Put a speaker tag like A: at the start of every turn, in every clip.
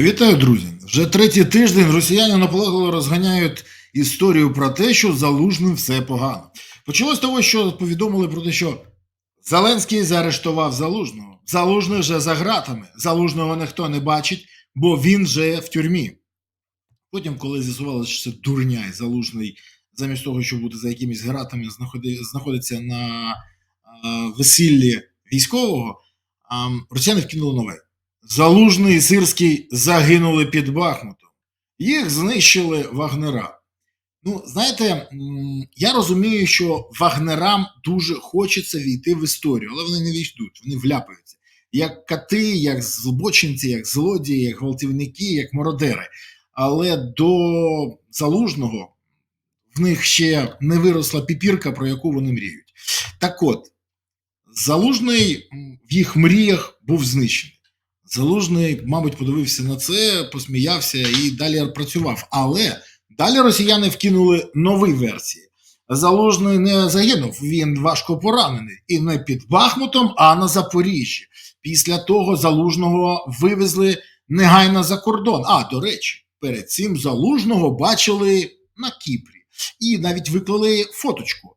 A: Вітаю, друзі! Вже третій тиждень росіяни наполегливо розганяють історію про те, що залужним все погано. Почалось того, що повідомили про те, що Зеленський заарештував залужного. Залужний вже за ґратами. Залужного ніхто не бачить, бо він вже в тюрмі. Потім, коли з'ясувалося, що це дурня і залужний, замість того, щоб бути за якимись гратами, знаходиться на весіллі військового, росіяни вкинули нове. Залужний і Сирський загинули під Бахмутом. Їх знищили вагнера. Ну, знаєте, я розумію, що вагнерам дуже хочеться війти в історію, але вони не війдуть, вони вляпаються. Як кати, як злочинці, як злодії, як гвалтівники, як мародери. Але до залужного в них ще не виросла піпірка, про яку вони мріють. Так от, залужний в їх мріях був знищений. Залужний, мабуть, подивився на це, посміявся і далі працював. Але далі росіяни вкинули нові версії. Залужний не загинув, він важко поранений. І не під Бахмутом, а на Запоріжжі. Після того залужного вивезли негайно за кордон. А, до речі, перед цим залужного бачили на Кіпрі. І навіть виклали фоточку.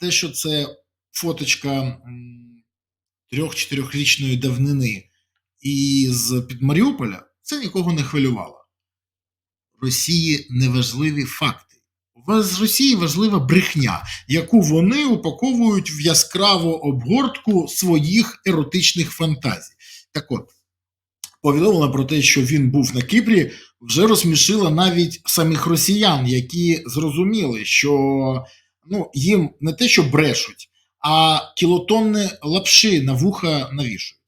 A: Те, що це фоточка трьох-чотирьохрічної давнини із під Маріуполя, це нікого не хвилювало. Росії неважливі факти. З Росії важлива брехня, яку вони упаковують в яскраву обгортку своїх еротичних фантазій. Так от, повідомлено про те, що він був на Кіпрі, вже розсмішило навіть самих росіян, які зрозуміли, що ну, їм не те, що брешуть, а кілотонни лапши на вуха навішують.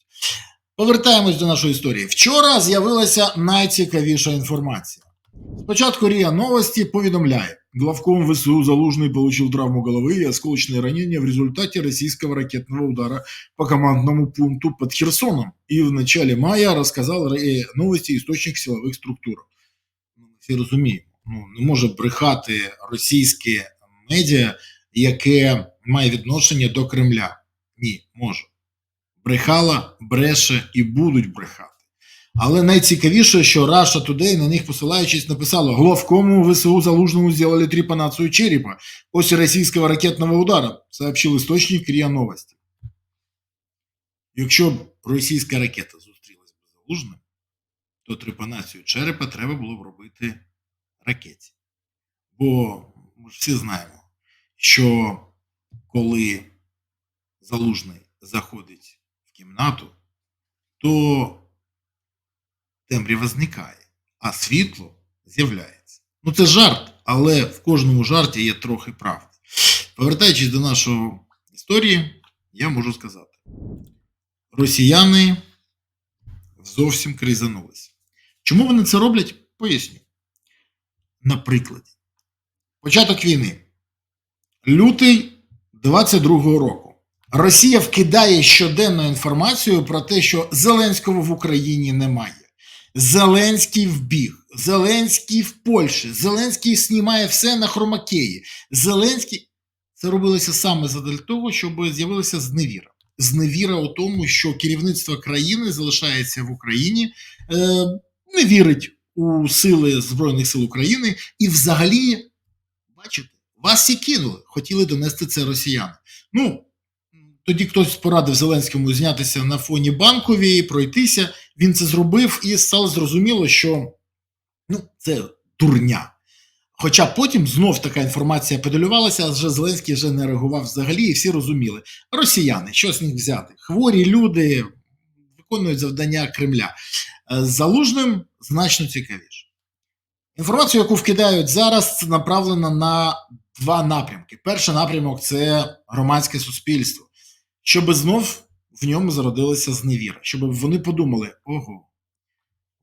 A: Повертаємось до нашої історії. Вчора з'явилася найцікавіша інформація. Спочатку РИА Новости повідомляє, главком ВСУ Залужный получил травму головы и осколочное ранение в результате российского ракетного удара по командному пункту под Херсоном. И в начале мая рассказал РИА Новости істочник силових структур. Ну, Ми всі розуміємо, ну, не може брехати російське медіа, яке має відношення до Кремля. Ні, може. Брехала, бреше і будуть брехати. Але найцікавіше, що Russia Today, на них посилаючись, написала «Главкому ВСУ Залужному сделали трепанацию черепа после российского ракетного удара», сообщил источник РИА Новости. Якщо б російська ракета зустрілась б Залужним, то трепанацію черепа треба було б робити ракеті. Бо ми ж всі знаємо, що коли Залужний заходить кімнату, то темрява зникає, а світло з'являється. Ну, це жарт, але в кожному жарті є трохи правди. Повертаючись до нашої історії, я можу сказати: росіяни зовсім кризанулися. Чому вони це роблять? Поясню. На прикладі. Початок війни. Лютий 22-го року. Росія вкидає щоденну інформацію про те, що Зеленського в Україні немає. Зеленський вбіг, Зеленський в Польщі, Зеленський знімає все на хромакеї. Зеленський це робилося саме задля того, щоб з'явилася зневіра. Зневіра у тому, що керівництво країни залишається в Україні, е, не вірить у сили Збройних сил України і взагалі, бачите, вас і кинули, хотіли донести це росіяни. Ну, тоді хтось порадив Зеленському знятися на фоні банковій, пройтися. Він це зробив, і стало зрозуміло, що ну, це дурня. Хоча потім знов така інформація педалювалася, а вже Зеленський вже не реагував взагалі, і всі розуміли. Росіяни, що з них взяти? Хворі люди виконують завдання Кремля. Е, Залужним значно цікавіше. Інформацію, яку вкидають зараз, направлена на два напрямки. Перший напрямок це громадське суспільство, щоб знов в ньому зародилася зневіра, щоб вони подумали: ого,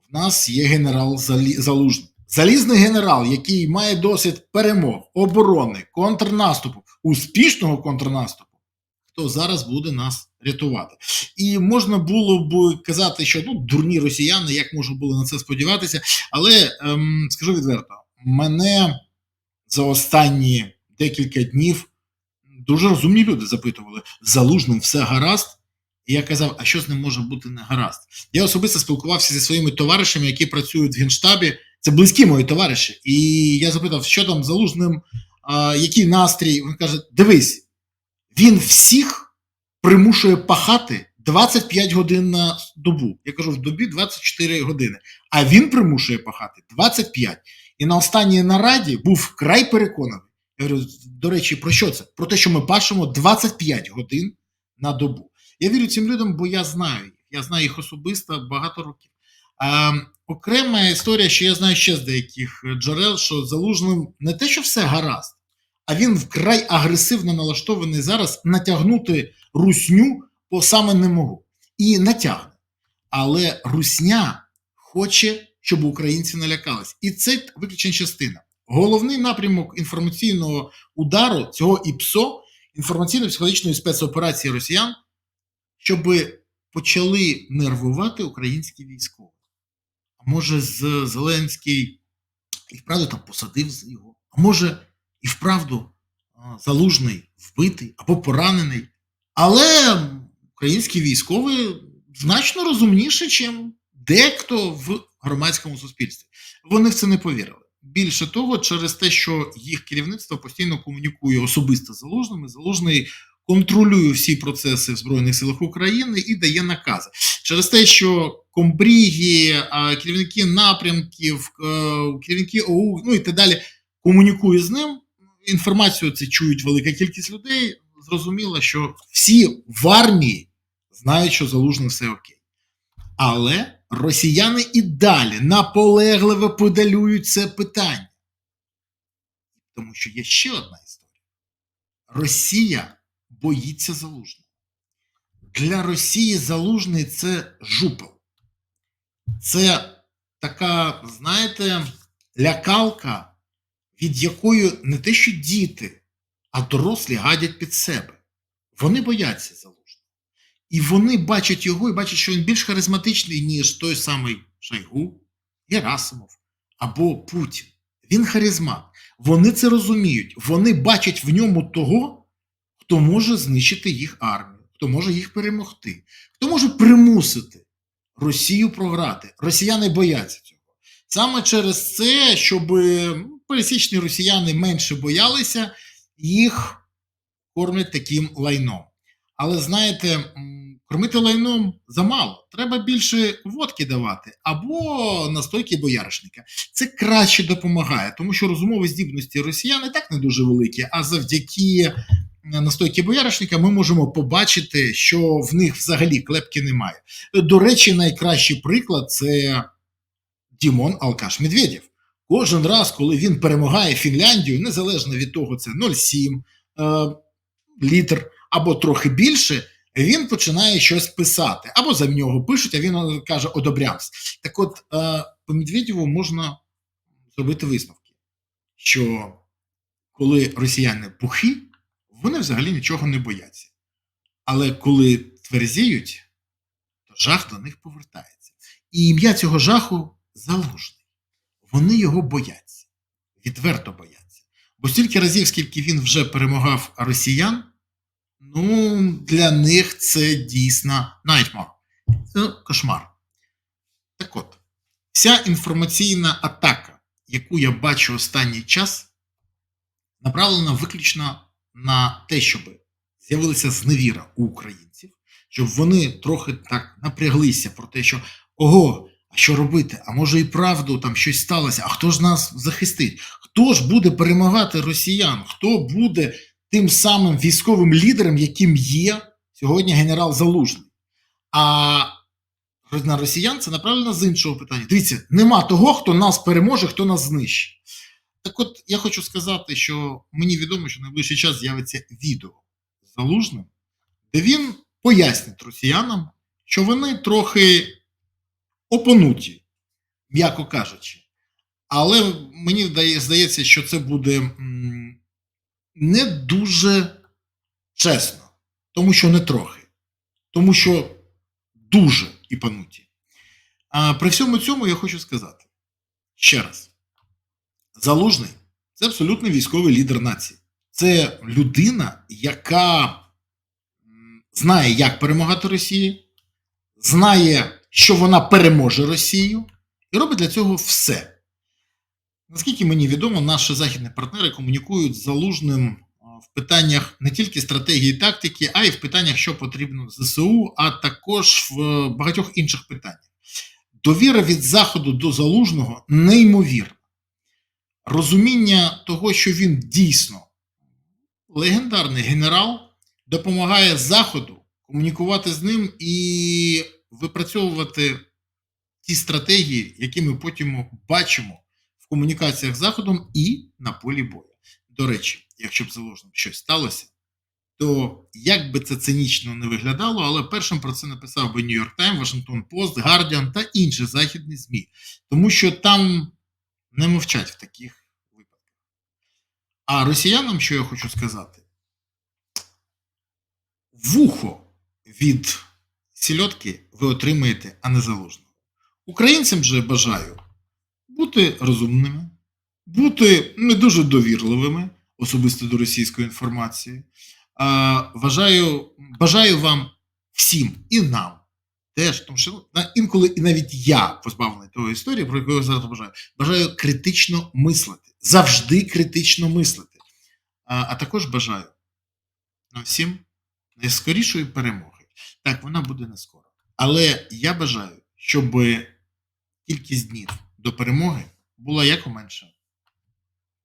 A: в нас є генерал Залужний. Залізний генерал, який має досвід перемог, оборони, контрнаступу, успішного контрнаступу, хто зараз буде нас рятувати. І можна було б казати, що ну, дурні росіяни, як можна було на це сподіватися, але ем, скажу відверто, мене за останні декілька днів дуже розумні люди запитували: з залужним все гаразд. І я казав, а що з ним може бути не гаразд? Я особисто спілкувався зі своїми товаришами, які працюють в генштабі. Це близькі мої товариші. І я запитав, що там з залужним, а, який настрій. Він каже: дивись, він всіх примушує пахати 25 годин на добу. Я кажу, в добі 24 години. А він примушує пахати 25. І на останній нараді був вкрай переконаний. Я говорю, до речі, про що це? Про те, що ми пашемо 25 годин на добу. Я вірю цим людям, бо я знаю їх. Я знаю їх особисто багато років. А, окрема історія, що я знаю ще з деяких джерел, що залужним не те, що все гаразд, а він вкрай агресивно налаштований зараз натягнути русню по саме не можу. І натягне. Але русня хоче, щоб українці налякались. І це виключена частина. Головний напрямок інформаційного удару цього ІПСО, інформаційно-психологічної спецоперації росіян, щоб почали нервувати українські військові. А може, з Зеленський і вправду там посадив його, а може, і вправду залужний вбитий або поранений. Але українські військові значно розумніші, ніж дехто в громадському суспільстві. Вони в це не повірили. Більше того, через те, що їх керівництво постійно комунікує особисто з залужними, залужний контролює всі процеси в Збройних силах України і дає накази. Через те, що комбріги, керівники напрямків, е, керівники ОУ, ну і так далі, комунікують з ним. Інформацію це чують велика кількість людей. Зрозуміло, що всі в армії знають, що залужно все окей. Але росіяни і далі наполегливо подалюють це питання. Тому що є ще одна історія: Росія боїться залужного. Для Росії залужний це жупел. Це така, знаєте, лякалка, від якої не те, що діти, а дорослі гадять під себе. Вони бояться залужного. І вони бачать його і бачать, що він більш харизматичний, ніж той самий Шойгу, Герасимов або Путін. Він харизмат. Вони це розуміють. Вони бачать в ньому того, хто може знищити їх армію, хто може їх перемогти, хто може примусити Росію програти. Росіяни бояться цього. Саме через це, щоб пересічні росіяни менше боялися, їх кормлять таким лайном. Але знаєте, кормити лайном замало. Треба більше водки давати або настойки бояришника. Це краще допомагає, тому що розумові здібності росіян і так не дуже великі. А завдяки настойки бояришника ми можемо побачити, що в них взагалі клепки немає. До речі, найкращий приклад це Дімон Алкаш Медведєв. Кожен раз, коли він перемагає Фінляндію, незалежно від того, це 0,7 е, літр або трохи більше, він починає щось писати. Або за нього пишуть, а він каже одобрямс. Так от, е, по Медведєву можна зробити висновки, що коли росіяни пухі, вони взагалі нічого не бояться. Але коли тверзіють, то жах до них повертається. І ім'я цього жаху залужний. Вони його бояться, відверто бояться. Бо стільки разів, скільки він вже перемагав росіян, ну, для них це дійсно nightmare. Це кошмар. Так от, вся інформаційна атака, яку я бачу останній час, направлена виключно на те, щоб з'явилася зневіра у українців, щоб вони трохи так напряглися про те, що ого, а що робити? А може і правду там щось сталося? А хто ж нас захистить? Хто ж буде перемагати росіян? Хто буде тим самим військовим лідером, яким є сьогодні генерал Залужний? А росіян це направлено з іншого питання. Дивіться, нема того, хто нас переможе, хто нас знищить. Так от я хочу сказати, що мені відомо, що найближчий час з'явиться відео з Залужним, де він пояснить росіянам, що вони трохи опонуті, м'яко кажучи. Але мені здається, що це буде не дуже чесно, тому що не трохи, тому що дуже і пануті. А при всьому цьому я хочу сказати ще раз: Залужний це абсолютно військовий лідер нації. Це людина, яка знає, як перемагати Росії, знає, що вона переможе Росію, і робить для цього все. Наскільки мені відомо, наші західні партнери комунікують з залужним в питаннях не тільки стратегії і тактики, а й в питаннях, що потрібно ЗСУ, а також в е, багатьох інших питаннях. Довіра від Заходу до залужного неймовірна. Розуміння того, що він дійсно легендарний генерал, допомагає Заходу комунікувати з ним і випрацьовувати ті стратегії, які ми потім бачимо в комунікаціях з Заходом і на полі бою. До речі, якщо б заложним щось сталося, то як би це цинічно не виглядало, але першим про це написав би Нью-Йорк Тайм, Вашингтон Пост, Гардіан та інші західні ЗМІ, тому що там не мовчать в таких випадках. А росіянам, що я хочу сказати, вухо від сільотки ви отримаєте, а не залужного. Українцям же бажаю бути розумними, бути не дуже довірливими, особисто до російської інформації. А, вважаю, бажаю вам всім і нам теж, тому що інколи і навіть я позбавлений того історії, про яку я зараз бажаю, бажаю критично мислити, завжди критично мислити. А, а також бажаю всім найскорішої перемоги. Так, вона буде не скоро. Але я бажаю, щоб кількість днів до перемоги була якоменша,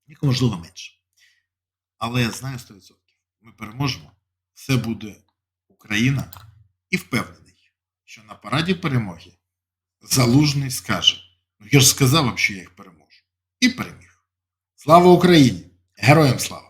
A: як можливо менше. Але я знаю 100%. Ми переможемо. Все буде Україна і впевнений, що на параді перемоги Залужний скаже: Ну я ж сказав вам, що я їх переможу. І переміг. Слава Україні! Героям слава!